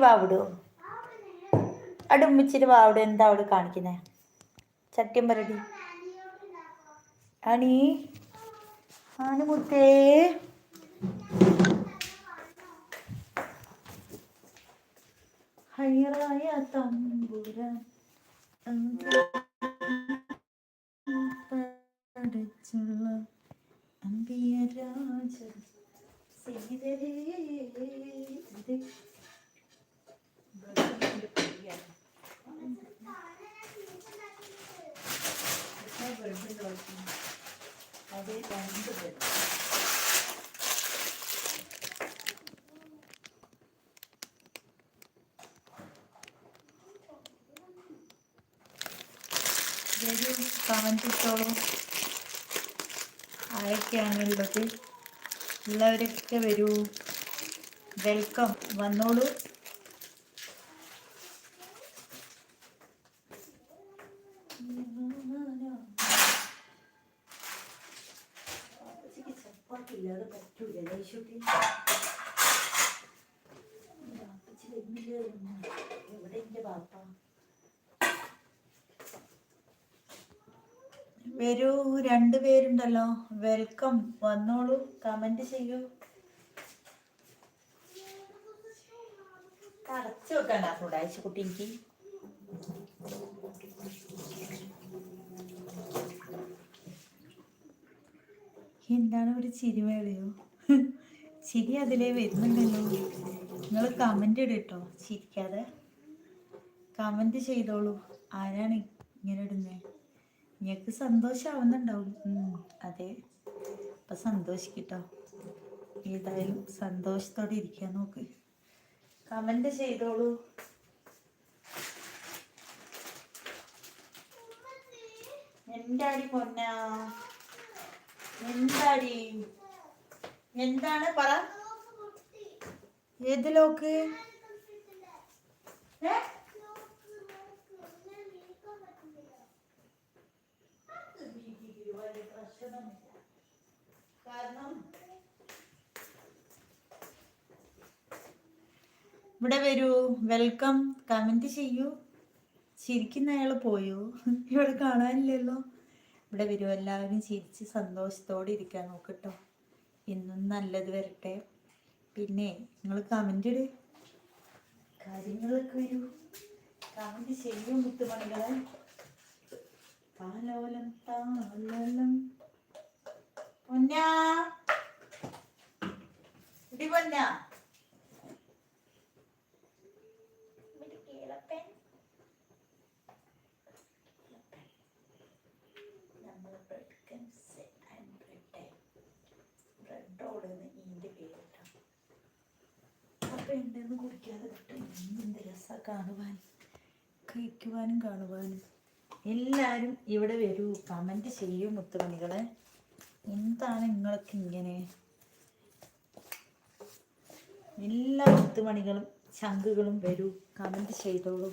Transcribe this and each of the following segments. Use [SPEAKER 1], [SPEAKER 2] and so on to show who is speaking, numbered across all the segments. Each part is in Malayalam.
[SPEAKER 1] വാവിടോ അവിടെ ഉമ്മിച്ചിരി വാവിടെ എന്താ അവിടെ കാണിക്കുന്നേ? ചട്ടിയം പറടി അണി ആനുമുത്തേ ഹൈറായ തമ്പുര പഠിച്ചുള്ള അമ്പിയ രാജ സീതരേ രണ്ട്. വരൂ കമന്റ് ആരൊക്കെയാണുള്ളത് ഉള്ളവരൊക്കെ വരൂ. വെൽക്കം. വന്നോളൂ. പറ്റൂല ലേശുട്ടി എവിടെ എന്റെ ബാപ്പ വരൂ രണ്ടുപേരുണ്ടല്ലോ. വെൽക്കം വന്നോളൂ. കമന്റ് ചെയ്യൂ. കടച്ചു വെക്കാൻ അറിഞ്ഞൂടാ കുട്ടി എനിക്ക്. എന്താണ് ഒരു ചിരിമേളയോ? ചിരി അതിലേ വരുന്നുണ്ടല്ലോ. നിങ്ങൾ കമന്റ് ഇടട്ടോ ചിരിക്കാതെ. കമന്റ് ചെയ്തോളൂ. ആരാണ് ഇങ്ങനെ ഇടുന്നത് നിങ്ങൾക്ക് സന്തോഷമാവുന്നുണ്ടാവും അതെ. അപ്പൊ സന്തോഷിക്കട്ടോ. ഏതായാലും സന്തോഷത്തോടെ ഇരിക്കാൻ നോക്ക്. കമന്റ് ചെയ്തോളൂ. എന്താടി പൊന്ന? എന്താടി? എന്താണ് പറ. ഏത് ലോക്ക്? ഇവിടെ വരൂ. വെൽക്കം. കമന്റ് ചെയ്യൂ. ചിരിക്കുന്ന അയാൾ പോയോ? ഇവിടെ കാണാനില്ലല്ലോ. ഇവിടെ വരൂ. എല്ലാവരും ചിരിച്ച് സന്തോഷത്തോടെ ഇരിക്കാൻ നോക്കട്ടോ ഇന്നും നല്ലത് വരട്ടെ. പിന്നെ നിങ്ങൾ കമന്റ് ഇട്. കാര്യങ്ങളൊക്കെ വരൂ. കമന്റ് ചെയ്യൂ മുത്തുമണികളെ. താലോലം താലോലം പൊന്നാ. ഇടി പൊന്നാ. എന്തെന്ന് കുടിക്കാതെ എന്ത് രസമാണ് കാണുവാൻ. കഴിക്കുവാനും കാണുവാനും. എല്ലാവരും ഇവിടെ വരൂ. കമന്റ് ചെയ്യൂ മുത്തുമണികളെ. എന്താണ് നിങ്ങളൊക്കെ ഇങ്ങനെ? എല്ലാ മുത്തുമണികളും ശംഖുകളും വരൂ. കമന്റ് ചെയ്തോളൂ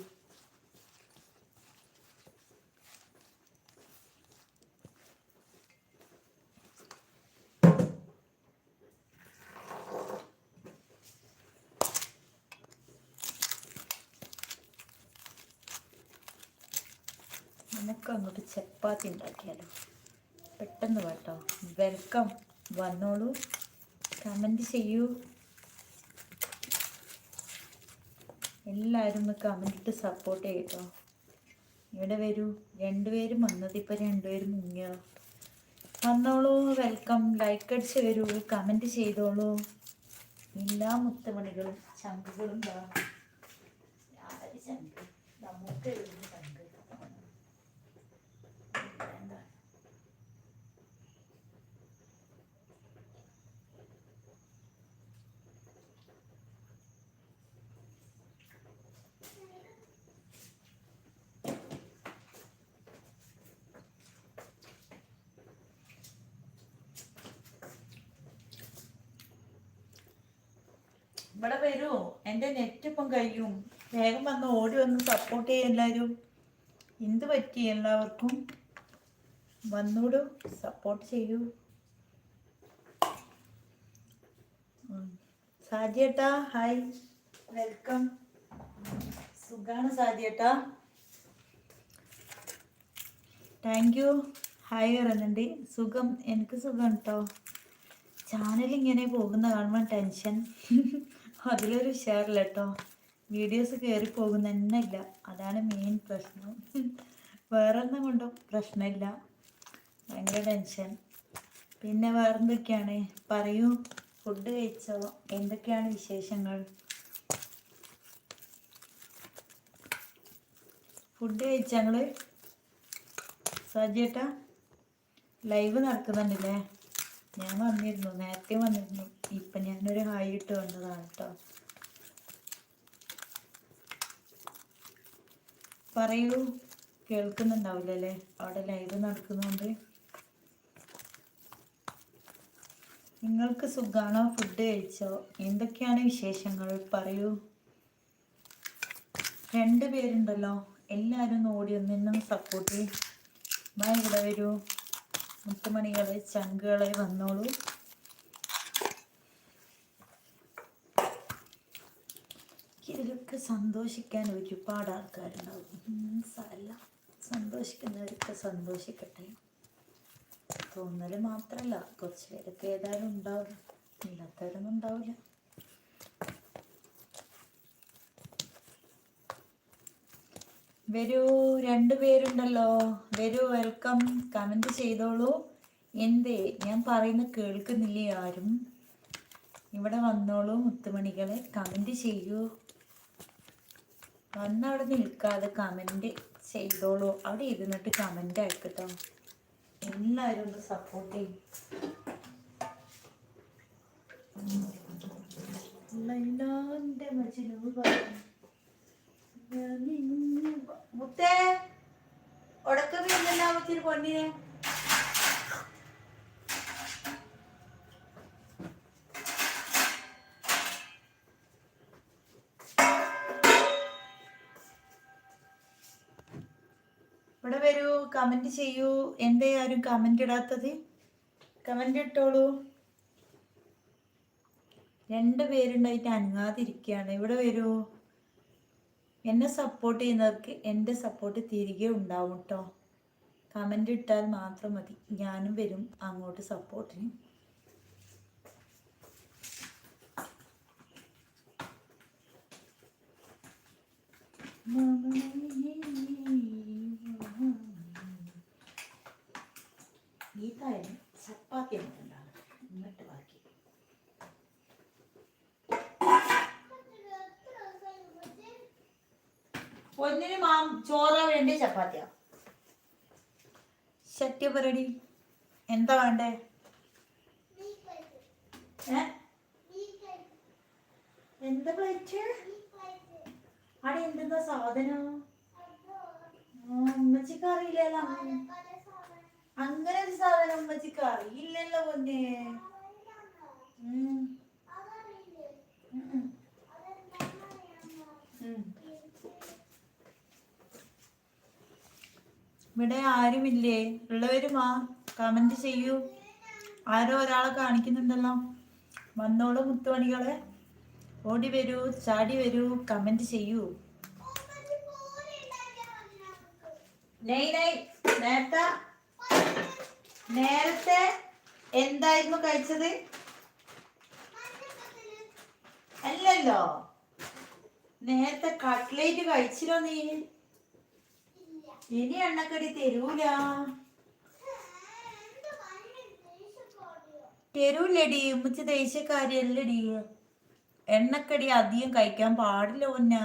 [SPEAKER 1] നമുക്ക് അങ്ങോട്ട് ചപ്പാത്തി ഉണ്ടാക്കിയാലോ? പെട്ടെന്ന് കേട്ടോ. വെൽക്കം. വന്നോളൂ. കമന്റ് ചെയ്യൂ. എല്ലാവരും ഒന്ന് കമന്റ് ഇട്ട് സപ്പോർട്ട് ചെയ്യട്ടോ. ഇവിടെ വരൂ. രണ്ടുപേരും വന്നത് ഇപ്പം രണ്ടുപേരും മുങ്ങിയോ? വന്നോളൂ. വെൽക്കം. ലൈക്ക് അടിച്ച് വരൂ. കമന്റ് ചെയ്തോളൂ. എല്ലാ മുത്തമണികളും ചങ്കുകളും നമുക്ക് ഇവിടെ വരൂ. എന്റെ നെറ്റ് ഇപ്പം കഴിയും. വേഗം വന്ന് ഓടി വന്ന് സപ്പോർട്ട് ചെയ്യും എല്ലാവരും. എന്ത് പറ്റി എല്ലാവർക്കും? വന്നോടും? സപ്പോർട്ട് ചെയ്യൂ. സാജിയേട്ടാ ഹായ് വെൽക്കം സുഖാണ് സാജിയേട്ടാ താങ്ക് യു ഹായ് പറയുന്നുണ്ട് സുഖം. എനിക്ക് സുഖം കേട്ടോ ചാനൽ ഇങ്ങനെ പോകുന്ന കാണുമ്പോൾ ടെൻഷൻ അതിലൊരു ഉഷാറില്ല കേട്ടോ വീഡിയോസ് കയറി പോകുന്ന തന്നെ ഇല്ല അതാണ് മെയിൻ പ്രശ്നം. വേറെ ഒന്നും കൊണ്ടും പ്രശ്നമില്ല. ഭയങ്കര ടെൻഷൻ പിന്നെ വേറെന്തൊക്കെയാണ്? പറയൂ. ഫുഡ് കഴിച്ചോ? എന്തൊക്കെയാണ് വിശേഷങ്ങൾ? ഫുഡ് കഴിച്ചാ ഞങ്ങൾ ലൈവ് നടക്കുന്നുണ്ടല്ലേ? ഞാൻ വന്നിരുന്നു നേരത്തെ വന്നിരുന്നു. ഇപ്പം ഞാനൊരു ഹായ് ഇട്ട് വന്നതാണ് കേട്ടോ പറയൂ കേൾക്കുന്നുണ്ടാവില്ലല്ലേ? അവിടെ ലൈവ് നടക്കുന്നുണ്ട്. നിങ്ങൾക്ക് സുഖാണോ? ഫുഡ് കഴിച്ചോ? എന്തൊക്കെയാണ് വിശേഷങ്ങൾ? പറയൂ. രണ്ട് പേരുണ്ടല്ലോ. എല്ലാവരും ഓടി ഒന്നിനും സപ്പോർട്ട് ചെയ്യും. ഇവിടെ വരൂ. മുത്തുമണികളെ ചങ്കുകളെ വന്നോളൂ. ഇതിലൊക്കെ സന്തോഷിക്കാൻ ഒരുപാട് ആൾക്കാരുണ്ടാവും. അല്ല സന്തോഷിക്കുന്നവരൊക്കെ സന്തോഷിക്കട്ടെ. തോന്നൽ മാത്രല്ല കുറച്ച് പേരൊക്കെ ഏതായാലും ഉണ്ടാവും. ഇല്ലാത്തവരൊന്നും ഉണ്ടാവില്ല. വരൂ രണ്ടു പേരുണ്ടല്ലോ വരൂ വെൽക്കം കമന്റ് ചെയ്തോളൂ എന്തേ ഞാൻ പറയുന്ന കേൾക്കുന്നില്ല ആരും ഇവിടെ വന്നോളൂ മുത്തുമണികളെ കമന്റ് ചെയ്യൂ വന്നവിടെ നിൽക്കാതെ കമന്റ് ചെയ്തോളൂ അവിടെ ഇരുന്നിട്ട് കമന്റ് അയക്കട്ടോ എല്ലാവരും ഒന്ന് സപ്പോർട്ട് ചെയ്യും ലൈലാന്റെ മജ്നു പറഞ്ഞു പൊന്നിനെ. ഇവിടെ വരൂ കമന്റ് ചെയ്യൂ. എന്തേ ആരും കമന്റ് ഇടാത്തത്? കമന്റ് ഇട്ടോളൂ. രണ്ട് പേരുണ്ടായിട്ട് അനങ്ങാതിരിക്കുകയാണ്. ഇവിടെ വരൂ. എന്നെ സപ്പോർട്ട് ചെയ്യുന്നവർക്ക് എന്റെ സപ്പോർട്ട് തിരികെ ഉണ്ടാവും കേട്ടോ കമന്റ് ഇട്ടാൽ മാത്രം മതി. ഞാനും വരും അങ്ങോട്ട് സപ്പോർട്ടിന്. ഗീതായാലും ചപ്പാത്തി ഒന്നിന് മാം ചോറ വേണ്ടി ചപ്പാത്തിയാ ശക്തിപരടി എന്താ വേണ്ടേ? എന്താ പ്ലേറ്റ് അവിടെ എന്തെന്താ സാധനം? ഉമ്മച്ചിക്ക് അറിയില്ലല്ലോ. അങ്ങനെ ഒരു സാധനം ഉമ്മച്ചിക്ക് അറിയില്ലല്ലോ പൊന്നെ. ഉം, ഉം. ഉം. ഇവിടെ ആരുമില്ലേ? ഉള്ളവരുമാ കമന്റ് ചെയ്യൂ. ആരോ ഒരാളെ കാണിക്കുന്നുണ്ടല്ലോ. വന്നോളൂ മുത്തുമണികളെ. ഓടി വരൂ ചാടി വരൂ കമന്റ് ചെയ്യൂ. നേരത്തെ നേരത്തെ എന്തായിരുന്നു കഴിച്ചത്? അല്ലല്ലോ. നേരത്തെ കട്ട്ലേറ്റ് കഴിച്ചിരുന്നോ നീ? ഇനി എണ്ണക്കടി തരൂല. തരൂലടി ഉമ്മച്ച് ദേശക്കാരിയല്ലടി എണ്ണക്കടി അധികം കഴിക്കാൻ പാടില്ല ഒന്ന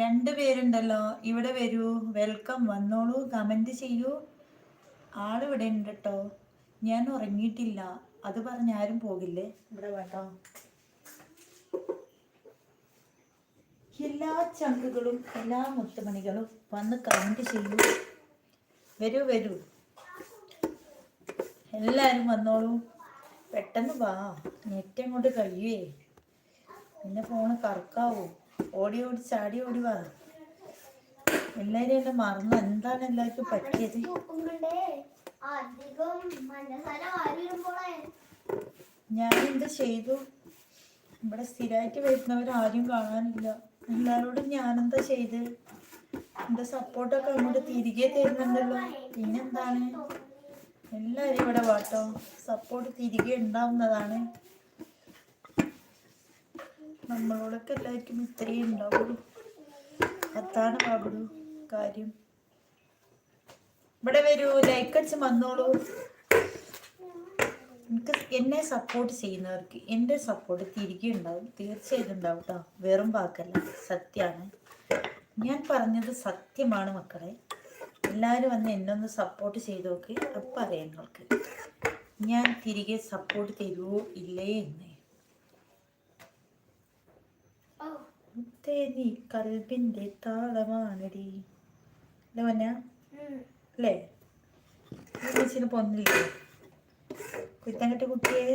[SPEAKER 1] രണ്ടു പേരുണ്ടല്ലോ ഇവിടെ വരൂ. വെൽക്കം വന്നോളൂ കമന്റ് ചെയ്യൂ. ആളിവിടെ ഉണ്ട് കേട്ടോ ഞാൻ ഉറങ്ങിയിട്ടില്ല. അത് പറഞ്ഞാരും പോകില്ലേ? ഇവിടെ വേട്ടോ എല്ലാ ചങ്കുകളും എല്ലാ മുത്തുമണികളും വന്ന് കൗണ്ട് ചെയ്യൂ. വരൂ വരൂ. എല്ലാവരും വന്നോളൂ. പെട്ടെന്ന് വാ. നെറ്റ് അങ്ങോട്ട് കഴിയുവേ പിന്നെ ഫോണ് കറക്കാവൂ. ഓടി ഓടി ചാടി ഓടി വാ. എല്ലാവരും എന്നെ മറന്നു. എന്താണ് എല്ലാവർക്കും പറ്റിയത്? ഞാൻ എന്ത് ചെയ്തു? ഇവിടെ സ്ഥിരമായിട്ട് വരുന്നവരാരും കാണാനില്ല. എല്ലാരോടും ഞാനെന്താ ചെയ്ത്? എന്റെ സപ്പോർട്ടൊക്കെ അങ്ങോട്ട് തിരികെ തരുന്നുണ്ടല്ലോ. പിന്നെന്താണ്? എല്ലാവരും ഇവിടെ വാട്ടോ. സപ്പോർട്ട് തിരികെ ഉണ്ടാവുന്നതാണ്. നമ്മളോടൊക്കെ എല്ലാവർക്കും ഇത്രയും ഉണ്ടാവുള്ളൂ. അതാണ് ബാബുടു കാര്യം. ഇവിടെ വരൂ ലൈക്ക് അടിച്ച് വന്നോളൂ. എനിക്ക് എന്നെ സപ്പോർട്ട് ചെയ്യുന്നവർക്ക് എന്റെ സപ്പോർട്ട് തിരികെ ഉണ്ടാവും തീർച്ചയായിട്ടും ഉണ്ടാവും കേട്ടോ വെറും വാക്കല്ല. സത്യമാണ് ഞാൻ പറഞ്ഞത് സത്യമാണ് മക്കളെ. എല്ലാവരും വന്ന് എന്നെ ഒന്ന് സപ്പോർട്ട് ചെയ്ത് നോക്ക്. അപ്പം അറിയാം നിങ്ങൾക്ക്. ഞാൻ തിരികെ സപ്പോർട്ട് തരുമോ ഇല്ലേ എന്ന്. നീ കൽബിന്റെ താളമാണടി. അല്ലേ മന്ന
[SPEAKER 2] ഉം.
[SPEAKER 1] അല്ലേ? ചേച്ചിന് പൊന്നില്ലേ? കുത്തങ്കട്ട കുട്ടിയെ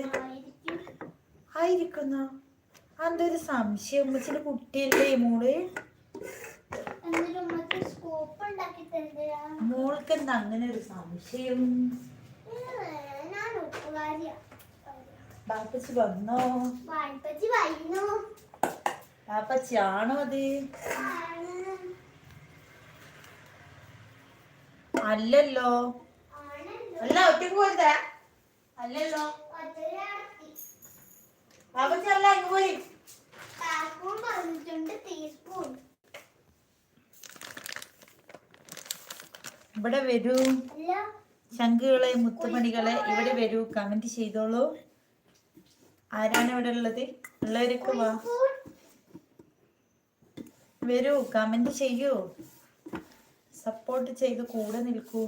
[SPEAKER 1] ആയിരിക്കുന്നു. അതൊരു സംശയം. ഉമ്മച്ചിന്റെ കുട്ടിയല്ലേ
[SPEAKER 2] മോൾ?
[SPEAKER 1] മോൾക്ക് എന്താ അങ്ങനെ ഒരു സംശയം? ബാപ്പച്ചി വന്നോ? ബാപ്പച്ചി ആണോ അത്? അല്ലല്ലോ. അല്ല ഒറ്റയ്ക്ക് പോരുതാ. അല്ലല്ലോ. അങ്ങ് പോയി?
[SPEAKER 2] പറഞ്ഞിട്ടുണ്ട് ടീസ്പൂൺ.
[SPEAKER 1] ഇവിടെ വരൂ. ശംഖുകളെ മുത്തുമണികളെ ഇവിടെ വരൂ. കമന്റ് ചെയ്തോളൂ. ആരാണ് ഇവിടെ ഉള്ളത്? ഉള്ളവരൊക്കെ വാ. വരൂ കമന്റ് ചെയ്യൂ. സപ്പോർട്ട് ചെയ്ത് കൂടെ നിൽക്കൂ.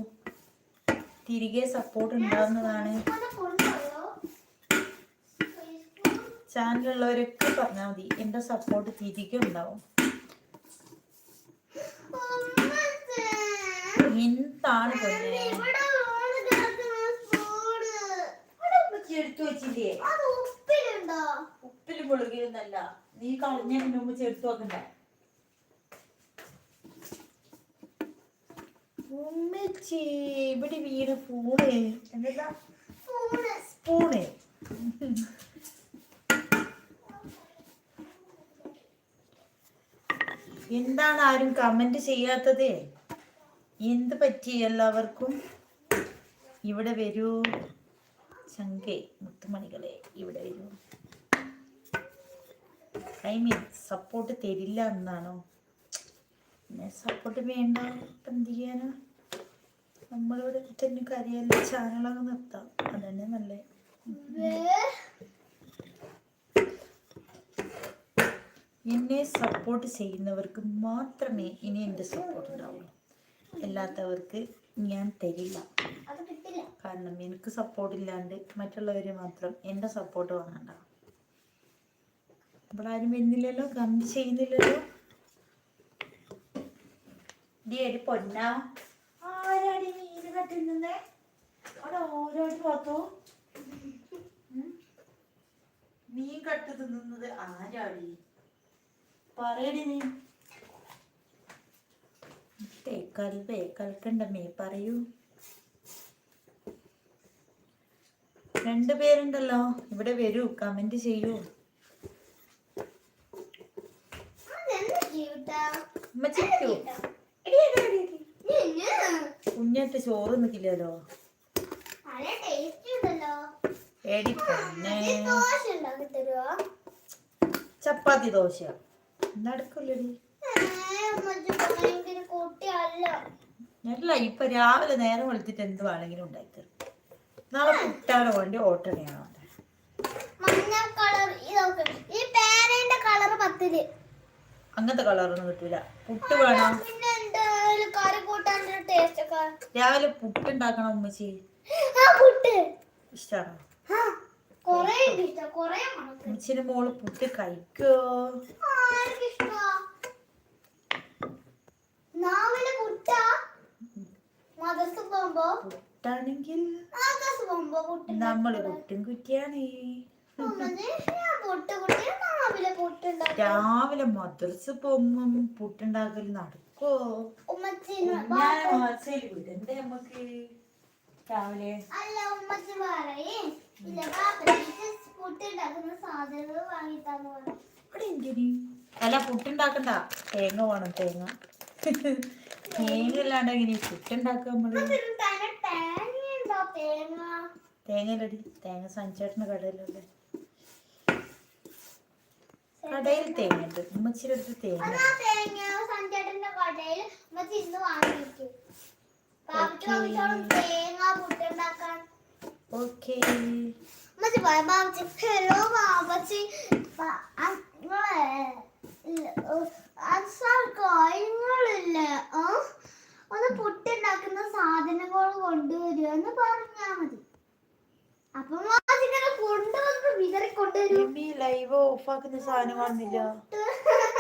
[SPEAKER 1] തിരികെ സപ്പോർട്ട് ഉണ്ടാവുന്നതാണ്. ചാനലുള്ളവരൊക്കെ പറഞ്ഞാൽ മതി എന്റെ സപ്പോർട്ട് തിരികെ ഉണ്ടാവും. എന്താണ് പൊന്നെ? ഉമ്മച്ചി എടുത്തു വെച്ചില്ലേ? ഉപ്പിലും നീ കളഞ്ഞതിന് മുമ്പ് ചേർത്ത് വെക്കണ്ടേ? ഇവിടെ വീണ് പൂണ്. എന്താ
[SPEAKER 2] സ്പൂണ്.
[SPEAKER 1] എന്താണ് ആരും കമന്റ് ചെയ്യാത്തത്? എന്ത് പറ്റി എല്ലാവർക്കും? ഇവിടെ വരൂ. ചങ്കെ മുത്തുമണികളെ ഇവിടെ വരൂ. ഐ മീൻ സപ്പോർട്ട് തരില്ല എന്നാണോ? സപ്പോർട്ട് വേണ്ട എന്ത് ചെയ്യാനാ? നമ്മളിവിടെ തന്നെ കരിയല്ല? ചാനലൊക്കെ നിർത്താം. അതന്നെ നല്ലേ. എന്നെ സപ്പോർട്ട് ചെയ്യുന്നവർക്ക് മാത്രമേ ഇനി എന്റെ സപ്പോർട്ട് ഉണ്ടാവുള്ളൂ. അല്ലാത്തവർക്ക് ഞാൻ തരില്ല. കാരണം എനിക്ക് സപ്പോർട്ട് ഇല്ലാണ്ട് മറ്റുള്ളവർ മാത്രം എന്റെ സപ്പോർട്ട് വാങ്ങണ്ട. ഇവിടെ ആരും വരുന്നില്ലല്ലോ? കമന്റ് ചെയ്യുന്നില്ലല്ലോ? ഡി ഒരു പൊന്ന. കട്ടുന്നേ അവിടെ ഓരോടി പോത്തോ നീ കട്ട് തിന്നുന്നത് ആരാടി? പറയടി നീ. കൽബേ കൽക്കണ്ടമ്മേ പറയൂ. രണ്ടുപേരുണ്ടല്ലോ ഇവിടെ വരൂ കമന്റ് ചെയ്യൂ.
[SPEAKER 2] ജീവിട്ടാ
[SPEAKER 1] ഉമ്മച്ചിക്കൂ കുഞ്ഞിട്ട് ചോറ് നിൽക്കില്ലല്ലോ പൊന്നെ.
[SPEAKER 2] ഉണ്ടാക്കി
[SPEAKER 1] ചപ്പാത്തി ദോശ. നടക്കില്ലടി അല്ല ഇപ്പൊ രാവിലെ നേരം വെളുത്തിട്ട് എന്ത് വേണമെങ്കിലും ഉണ്ടായിത്തരും നാളെ കുട്ടാണ് വേണ്ടി ഓട്ടണയാണ് അങ്ങനത്തെ കളറൊന്നും കിട്ടൂല. പുട്ട് വേണം?
[SPEAKER 2] പിന്നെ പുട്ട്. ഉണ്ടാക്കണം
[SPEAKER 1] രാവിലെ ഉമ്മച്ചി. ഇഷ്ടമാണോ ഉമ്മച്ചിന്റെ മോൾ പുട്ട് കഴിക്കോ? പുട്ടാണെങ്കിൽ
[SPEAKER 2] നമ്മൾ പുട്ടും
[SPEAKER 1] കുറ്റിയാണ്. രാവിലെ മദ്രസ് പോകുമ്പം പുട്ടുണ്ടാക്കൽ നടക്കോ?
[SPEAKER 2] അല്ല
[SPEAKER 1] പുട്ടുണ്ടാക്കണ്ട. തേങ്ങ വേണം തേങ്ങ. തേങ്ങയില്ലാണ്ട് എങ്ങനെ
[SPEAKER 2] പുട്ടുണ്ടാക്കാൻ തേങ്ങ
[SPEAKER 1] തേങ്ങ? സഞ്ചേട്ടന് കടയിലുണ്ടേ. കടയിൽ തേങ്ങ ഉണ്ട് ഉമ്മച്ചിയുടെ അടുത്ത് തേങ്ങ ഓക്കെ
[SPEAKER 2] സാധനങ്ങൾ കൊണ്ടുവരിക എന്ന് പറഞ്ഞാൽ മതി.
[SPEAKER 1] ലൈവ് ഓഫ് ആക്കുന്ന സാധനം
[SPEAKER 2] വന്നില്ല.